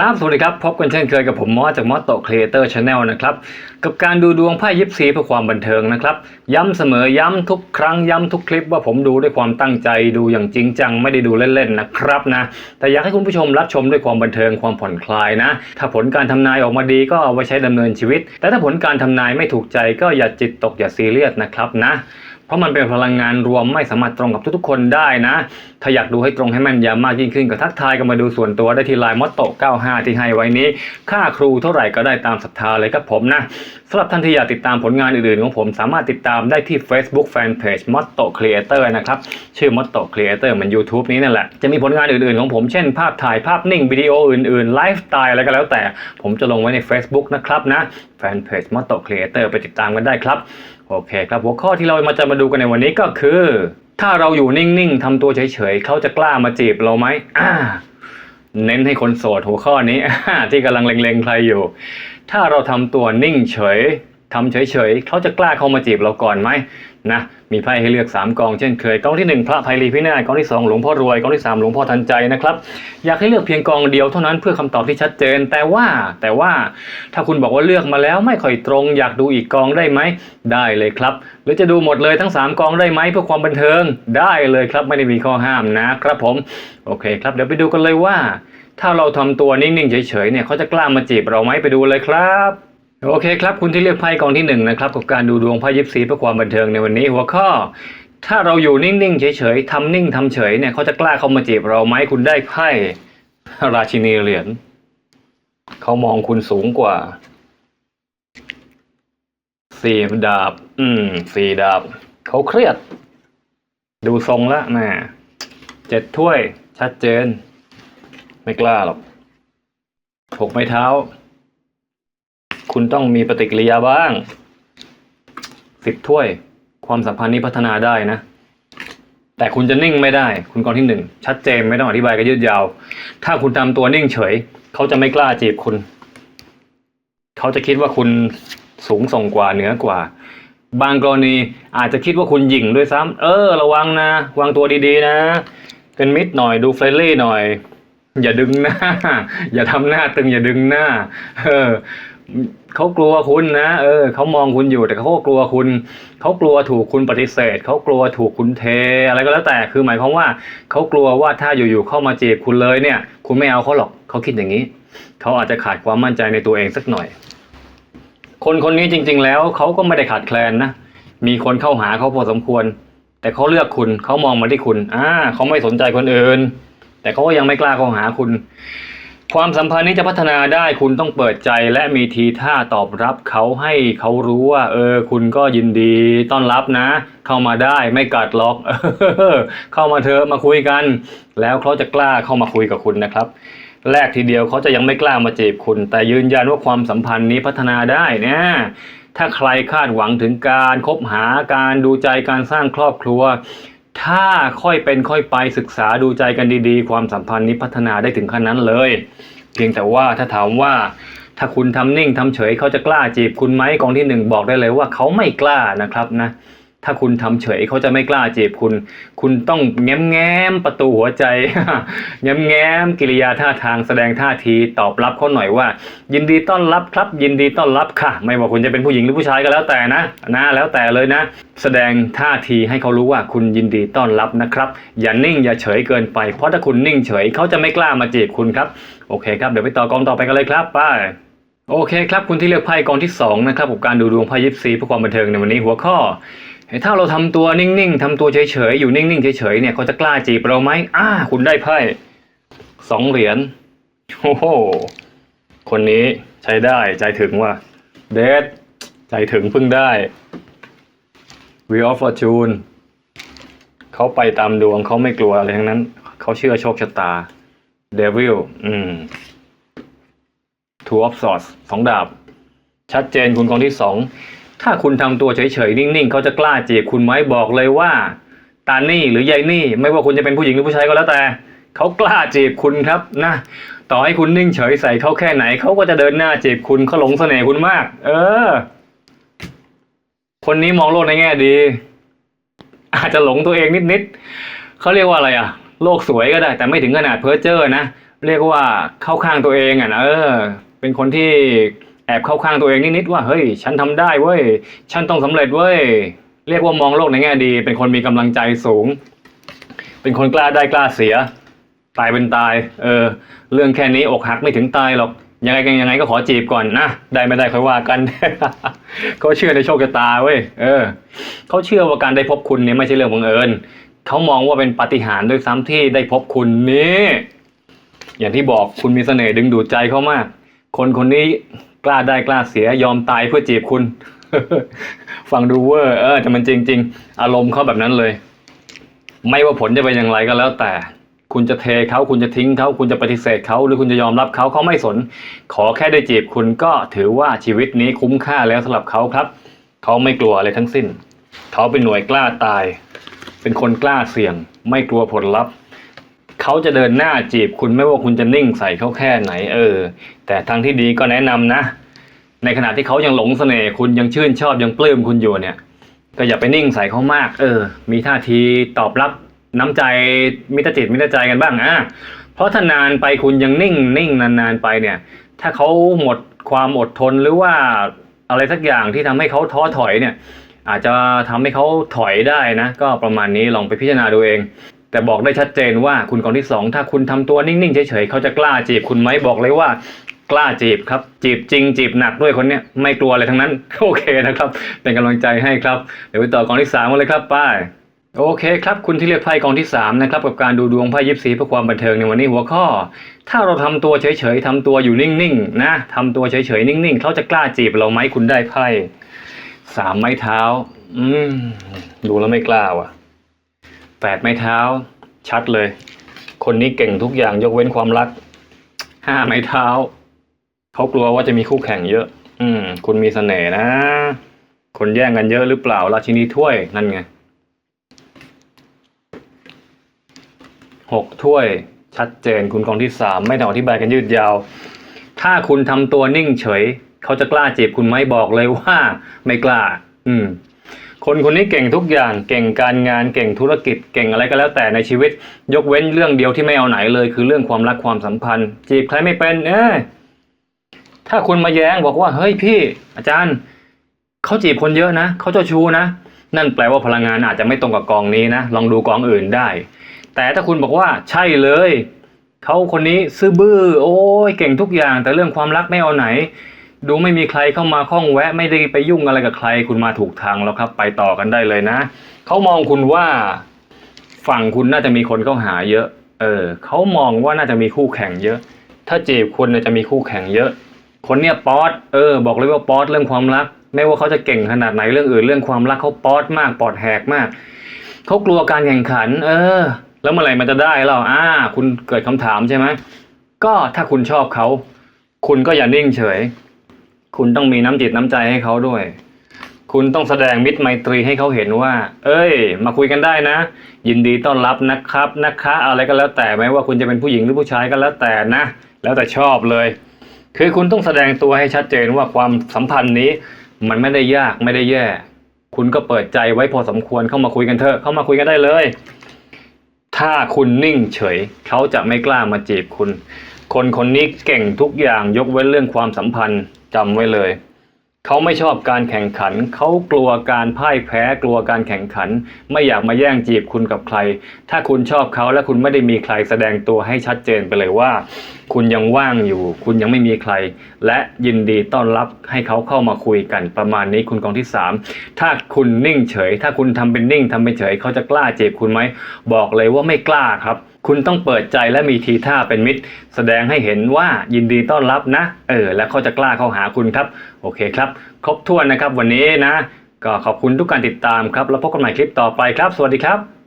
ครับ สวัสดีครับ พบกันเช่นเคยกับผมมอสจากมอสโตครีเอเตอร์ชาแนลนะครับ กับการดูดวงไพ่ยิปซีเพื่อความบันเทิงนะครับ ย้ำเสมอย้ำทุกครั้งย้ำทุกคลิปว่าผมดูด้วยความตั้งใจดูอย่างจริงจังไม่ได้ดูเล่นๆนะครับนะ แต่อยากให้คุณผู้ชมรับชมด้วยความบันเทิงความผ่อนคลายนะ ถ้าผลการทำนายออกมาดีก็เอาไว้ใช้ดำเนินชีวิต แต่ถ้าผลการทำนายไม่ถูกใจก็อย่าจิตตกอย่าซีเรียสนะครับนะ เพราะมันเป็นพลังงานรวมไม่สามารถตรงกับทุกๆคนได้นะ ถ้าอยากดูให้ตรงให้แม่นยำมากยิ่งขึ้นก็ทักทายกันมาดูส่วนตัวได้ที่ไลน์มอตโต95 ที่ให้ไว้นี้ ค่าครูเท่าไหร่ก็ได้ตามศรัทธาเลยครับผมนะสำหรับท่านที่อยากติดตามผลงานอื่นๆของผมสามารถติดตามได้ที่ Facebook Fanpage Motto Creator นะครับชื่อ Motto Creator เหมือน YouTube นี้นั่นแหละ จะมีผลงานอื่นๆของผมเช่นภาพถ่ายภาพนิ่งวิดีโออื่นๆไลฟ์สไตล์อะไรก็แล้วแต่ ผมจะลงไว้ใน Facebook นะครับนะ Fanpage Motto Creator ไปติดตามกันได้ครับ โอเคครับหัวข้อที่เรามาจะมาดูกันในวันนี้ก็คือ ถ้าเราอยู่นิ่งๆทำตัวเฉยๆเขาจะกล้ามาจีบเราไหมอ่าเน้นให้คนโสดหัวข้อนี้ที่กำลังเล็งๆใครอยู่ ถ้าเราทำตัวนิ่งเฉย ทำเฉยๆ เขาจะกล้าเข้ามาจีบเราก่อนไหมนะมีไพ่ให้เลือก 3กองเช่นเคยกองที่ 1 พระภัยรีพินาศกองที่ 2 หลวงพ่อรวยกองที่ 3 หลวงพ่อทันใจนะครับอยากให้เลือกเพียงกองเดียวเท่านั้นเพื่อคำตอบที่ชัดเจน แต่ว่าแต่ว่าถ้าคุณบอกว่าเลือกมาแล้วไม่ค่อยตรง อยากดูอีกกองได้ไหมได้เลยครับ หรือจะดูหมดเลยทั้ง 3 กองได้ไหมเพื่อความบันเทิงได้เลยครับไม่ได้มีข้อห้ามนะครับผมโอเคครับเดี๋ยวไปดูกันเลยว่า ถ้าเราทำตัวนิ่งๆเฉยๆเนี่ยเขาจะกล้ามาจีบเราไหมไปดูเลยครับ โอเคครับ คุณที่เลือกไพ่กองที่หนึ่งนะครับกับการดูดวงไพ่ยิปซีเพื่อความบันเทิงในวันนี้ หัวข้อ ถ้าเราอยู่นิ่งๆเฉยๆทำนิ่งทำเฉยเนี่ยเขาจะกล้าเข้ามาจีบเราไหมคุณได้ไพ่ราชินีเหรียญเขามองคุณสูงกว่าสี่ดาบ อืมสี่ดาบเขาเครียด ดูทรงละแม่เจ็ดถ้วย ชัดเจน ไม่กล้าหรอกหกไม้เท้า คุณต้องมีปฏิกิริยาบ้างสิบถ้วย ความสัมพันธ์นี้พัฒนาได้นะ แต่คุณจะนิ่งไม่ได้ คุณกองที่หนึ่งชัดเจนไม่ต้องอธิบายก็ยืดยาว ถ้าคุณทำตัวนิ่งเฉย เขาจะไม่กล้าจีบคุณ เขาจะคิดว่าคุณสูงส่งกว่าเหนือกว่า บางกรณีอาจจะคิดว่าคุณหยิ่งด้วยซ้ำเออ ระวังนะ วางตัวดีๆนะ เป็นมิตรหน่อยดูเฟรนลี่หน่อย อย่าดึงหน้า อย่าทำหน้าตึงอย่าดึงหน้า เออ เขากลัวคุณนะเออเขามองคุณอยู่แต่เขาก็กลัวคุณเขากลัวถูกคุณปฏิเสธเขากลัวถูกคุณเท อะไรก็แล้วแต่คือหมายความว่าเขากลัวว่าถ้าอยู่ๆเข้ามาจีบคุณเลยเนี่ย คุณไม่เอาเขาหรอกเขาคิดอย่างนี้เขาอาจจะขาดความมั่นใจในตัวเองสักหน่อย คนคนนี้จริง ๆ แล้วเขาก็ไม่ได้ขาดแคลนนะมีคนเข้าหาเขาพอสมควร แต่เขาเลือกคุณเขามองมาที่คุณอ่าเขาไม่สนใจคนอื่น แต่เขาก็ยังไม่กล้าเข้าหาคุณ ความสัมพันธ์นี้จะพัฒนาได้คุณต้องเปิดใจและมีทีท่าตอบรับเขาให้เขารู้ว่า เออ คุณก็ยินดีต้อนรับนะ เข้ามาได้ไม่กัดหรอกเข้ามาเถอะมาคุยกัน แล้วเขาจะกล้าเข้ามาคุยกับคุณนะครับ แรกทีเดียวเขาจะยังไม่กล้ามาจีบคุณ แต่ยืนยันว่าความสัมพันธ์นี้พัฒนาได้เนี่ยถ้าใครคาดหวังถึงการคบหาการดูใจการสร้างครอบครัว ถ้าค่อยเป็นค่อยไปศึกษาดูใจกันดีๆ ความสัมพันธ์นี้พัฒนาได้ถึงขั้นนั้นเลย เพียงแต่ว่าถ้าถามว่า ถ้าคุณทำนิ่งทำเฉยเขาจะกล้าจีบคุณไหมกองที่หนึ่งบอกได้เลยว่าเขาไม่กล้านะครับนะ ถ้าคุณทำเฉยเขาจะไม่กล้าจีบคุณ คุณต้องแง้มแง้มประตูหัวใจ แง้มแง้มกิริยาท่าทางแสดงท่าทีตอบรับเขาหน่อยว่า ยินดีต้อนรับครับ ยินดีต้อนรับค่ะ ไม่ว่าคุณจะเป็นผู้หญิงหรือผู้ชายก็แล้วแต่นะนะแล้วแต่เลยนะ แสดงท่าทีให้เขารู้ว่าคุณยินดีต้อนรับนะครับ อย่านิ่งอย่าเฉยเกินไป เพราะถ้าคุณนิ่งเฉยเขาจะไม่กล้ามาจีบคุณครับ โอเคครับ เดี๋ยวไปต่อกองต่อไปกันเลยครับไปโอเคครับคุณที่เลือกไพ่กองที่สองนะครับกับการดูดวงไพ่ยิปซีเพื่อความบันเทิงในวันนี้หัวข้อ ถ้าเราทำตัวนิ่งๆทำตัวเฉยๆอยู่นิ่งๆเฉยๆเนี่ยเขาจะกล้าจีบเราไหมอ่าคุณได้ไพ่สองเหรียญโอ้โหคนนี้ใช้ได้ใจถึงว่าเดดใจถึงเพิ่งได้ Wheel of Fortune เขาไปตามดวงเขาไม่กลัวอะไรทั้งนั้น เขาเชื่อโชคชะตา Devil อืม Two of Swords สองดาบ ชัดเจนคุณกองที่สอง ถ้าคุณทำตัวเฉยๆนิ่งๆเขาจะกล้าจีบคุณไหมบอกเลยว่าตานี่หรือยายนี่ ไม่ว่าคุณจะเป็นผู้หญิงหรือผู้ชายก็แล้วแต่เขากล้าจีบคุณครับนะต่อให้คุณนิ่งเฉยใส่เขาแค่ไหนเขาก็จะเดินหน้าจีบคุณเขาหลงเสน่ห์คุณมาก เออ คนนี้มองโลกในแง่ดี อาจจะหลงตัวเองนิดๆเขาเรียกว่าอะไรอะโลกสวยก็ได้ แต่ไม่ถึงขนาดเพ้อเจ้อนะเรียกว่าเข้าข้างตัวเองอะนะเออ เป็นคนที่ แอบเข้าข้างตัวเองนิดๆว่าเฮ้ย ฉันทำได้เว้ย ฉันต้องสำเร็จเว้ย เรียกว่ามองโลกในแง่ดี เป็นคนมีกำลังใจสูง เป็นคนกล้าได้กล้าเสีย ตายเป็นตาย เออ เรื่องแค่นี้อกหักไม่ถึงตายหรอก ยังไงกันยังไงก็ขอจีบก่อนนะ ได้ไม่ได้ค่อยว่ากัน เขาเชื่อในโชคชะตาเว้ย เออ เขาเชื่อว่าการได้พบคุณเนี่ยไม่ใช่เรื่องบังเอิญ เขามองว่าเป็นปาฏิหาริย์ด้วยซ้ำที่ได้พบคุณนี่ อย่างที่บอกคุณมีเสน่ห์ดึงดูดใจเขามาก คนคนนี้ กล้าได้กล้าเสียยอมตายเพื่อจีบคุณ ฟังดูเวอร์เออแต่มันจริง ๆ อารมณ์เขาแบบนั้นเลย ไม่ว่าผลจะเป็นอย่างไรก็แล้วแต่คุณจะเทเขาคุณจะทิ้งเขาคุณจะปฏิเสธเขาหรือคุณจะยอมรับเขาเขาไม่สน ขอแค่ได้จีบคุณก็ถือว่าชีวิตนี้คุ้มค่าแล้วสำหรับเขาครับ เขาไม่กลัวอะไรทั้งสิ้น เขาเป็นหน่วยกล้าตาย เป็นคนกล้าเสี่ยง ไม่กลัวผลลัพธ์เขาจะเดินหน้าจีบคุณไม่ว่าคุณจะนิ่งใส่เขาแค่ไหน เออ แต่ทางที่ดีก็แนะนำนะ ในขณะที่เขายังหลงเสน่ห์คุณยังชื่นชอบยังปลื้มคุณอยู่เนี่ย ก็อย่าไปนิ่งใส่เขามาก เออ มีท่าทีตอบรับน้ำใจมิตรจิตมิตรใจกันบ้างอะเพราะถ้านานไปคุณยังนิ่งนิ่งนานๆไปเนี่ย ถ้าเขาหมดความอดทนหรือว่าอะไรสักอย่างที่ทำให้เขาท้อถอยเนี่ย อาจจะทำให้เขาถอยได้นะ ก็ประมาณนี้ลองไปพิจารณาดูเอง แต่บอกได้ชัดเจนว่าคุณกองที่สองถ้าคุณทำตัวนิ่งๆเฉยๆเขาจะกล้าจีบคุณไหมบอกเลยว่า กล้าจีบครับ จีบจริง จีบหนักด้วยคนเนี้ยไม่กลัวอะไรทั้งนั้น โอเคนะครับ เป็นกำลังใจให้ครับ เดี๋ยวไปต่อกองที่สามกันเลยครับป้ายโอเคครับ คุณที่เลือกไพ่กองที่สามนะครับกับการดูดวงไพ่ยิปซีเพื่อความบันเทิงในวันนี้หัวข้อ ถ้าเราทำตัวเฉยๆทำตัวอยู่นิ่งๆนะทำตัวเฉยๆนิ่งๆเขาจะกล้าจีบเราไหมคุณได้ไพ่สามไม้เท้า อืมดูแล้วไม่กล้าว่ะแปดไม้เท้า ชัดเลย คนนี้เก่งทุกอย่างยกเว้นความรักห้าไม้เท้า เขากลัวว่าจะมีคู่แข่งเยอะ อืม คุณมีเสน่ห์นะ คนแย่งกันเยอะหรือเปล่า ราชินีถ้วยนั่นไงหกถ้วย ชัดเจนคุณกองที่สามไม่ต้องอธิบายกันยืดยาว ถ้าคุณทำตัวนิ่งเฉย เขาจะกล้าจีบคุณไหมบอกเลยว่า ไม่กล้า อืม คนคนนี้เก่งทุกอย่าง เก่งการงาน เก่งธุรกิจ เก่งอะไรก็แล้วแต่ในชีวิต ยกเว้นเรื่องเดียวที่ไม่เอาไหนเลย คือเรื่องความรักความสัมพันธ์ จีบใครไม่เป็น เอ้ ถ้าคุณมาแย้งบอกว่าเฮ้ยพี่อาจารย์เขาจีบคนเยอะนะเขาเจ้าชู้นะ นั่นแปลว่าพลังงานอาจจะไม่ตรงกับกองนี้นะ ลองดูกองอื่นได้ แต่ถ้าคุณบอกว่าใช่เลยเขาคนนี้ซื่อบื้อ โอ้ยเก่งทุกอย่าง แต่เรื่องความรักไม่เอาไหน ดูไม่มีใครเข้ามาข้องแวะ ไม่ได้ไปยุ่งอะไรกับใคร คุณมาถูกทางแล้วครับ ไปต่อกันได้เลยนะเขามองคุณว่าฝั่งคุณน่าจะมีคนเข้าหาเยอะ เออเขามองว่าน่าจะมีคู่แข่งเยอะ ถ้าจีบคุณน่าจะมีคู่แข่งเยอะ คนเนี้ยป๊อตเออบอกเลยว่าป๊อตเรื่องความรัก ไม่ว่าเขาจะเก่งขนาดไหนเรื่องอื่นเรื่องความรักเขาป๊อตมากปอดแหกมากเขากลัวการแข่งขัน เออ แล้วเมื่อไหร่มันจะได้เราอ่า คุณเกิดคำถามใช่ไหมก็ถ้าคุณชอบเขา คุณก็อย่านิ่งเฉย คุณต้องมีน้ำจิตน้ำใจให้เขาด้วย คุณต้องแสดงมิตรไมตรีให้เขาเห็นว่า เอ้ย มาคุยกันได้นะ ยินดีต้อนรับนะครับนะคะ อะไรก็แล้วแต่ไม่ว่าคุณจะเป็นผู้หญิงหรือผู้ชายก็แล้วแต่นะ แล้วแต่ชอบเลย คือคุณต้องแสดงตัวให้ชัดเจนว่าความสัมพันธ์นี้มันไม่ได้ยากไม่ได้แย่ คุณก็เปิดใจไว้พอสมควรเข้ามาคุยกันเถอะเข้ามาคุยกันได้เลย ถ้าคุณนิ่งเฉย เขาจะไม่กล้ามาจีบคุณ คนคนนี้เก่งทุกอย่างยกเว้นเรื่องความสัมพันธ์จำไว้เลย เขาไม่ชอบการแข่งขัน เขากลัวการพ่ายแพ้กลัวการแข่งขัน ไม่อยากมาแย่งจีบคุณกับใคร ถ้าคุณชอบเขาและคุณไม่ได้มีใครแสดงตัวให้ชัดเจนไปเลยว่า คุณยังว่างอยู่ คุณยังไม่มีใคร และยินดีต้อนรับให้เขาเข้ามาคุยกันประมาณนี้คุณกองที่สามถ้าคุณนิ่งเฉย ถ้าคุณทำเป็นนิ่งทำเป็นเฉย เขาจะกล้าจีบคุณไหมบอกเลยว่าไม่กล้าครับ คุณต้องเปิดใจและมีทีท่าเป็นมิตร แสดงให้เห็นว่ายินดีต้อนรับนะ เออ และเขาจะกล้าเข้าหาคุณครับ โอเคครับ ครบถ้วนนะครับวันนี้นะ ก็ขอบคุณทุกการติดตามครับ แล้วพบกันใหม่คลิปต่อไปครับ สวัสดีครับ